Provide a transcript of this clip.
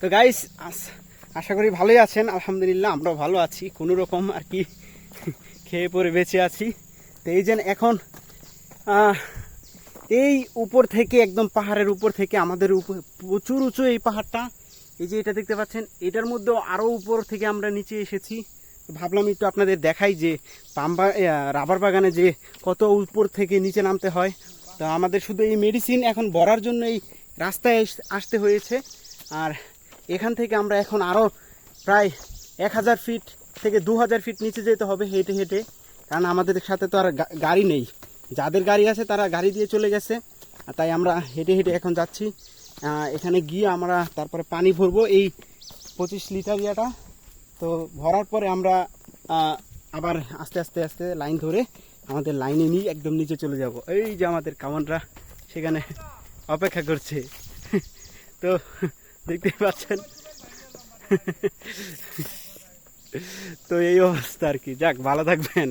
তো গাইস আশা করি ভালোই আছেন, আলহামদুলিল্লাহ আমরা ভালো আছি। কোনো রকম আর কি খেয়ে পরে বেঁচে আছি। তো এই যে এখন এই উপর থেকে একদম পাহাড়ের উপর থেকে আমাদের উপর প্রচুর উঁচু এই পাহাড়টা। এই যে এটা দেখতে পাচ্ছেন, এটার মধ্যেও আরও উপর থেকে আমরা নিচে এসেছি। ভাবলাম একটু আপনাদের দেখাই যে পাম্বা রাবার বাগানে যে কত উপর থেকে নিচে নামতে হয়। তো আমাদের শুধু এই মেডিসিন এখন ভরার জন্য এই রাস্তায় আসতে হয়েছে। আর এখান থেকে আমরা এখন আরও প্রায় এক হাজার ফিট থেকে দু হাজার ফিট নিচে যেতে হবে হেঁটে হেঁটে। কারণ আমাদের সাথে তো আর গাড়ি নেই। যাদের গাড়ি আছে তারা গাড়ি দিয়ে চলে গেছে। তাই আমরা হেঁটে হেঁটে এখন যাচ্ছি। এখানে গিয়ে আমরা তারপরে পানি ভরবো এই পঁচিশ লিটার ইয়াটা। তো ভরার পরে আমরা আবার আস্তে আস্তে আস্তে লাইন ধরে আমাদের লাইনে নিয়ে একদম নিচে চলে যাব। এই যে আমাদের কামানরা, সেখানে অপেক্ষা করছে। তো দেখতেই পাচ্ছেন। তো এই অবস্থা আর কি। যাক ভালো থাকবেন।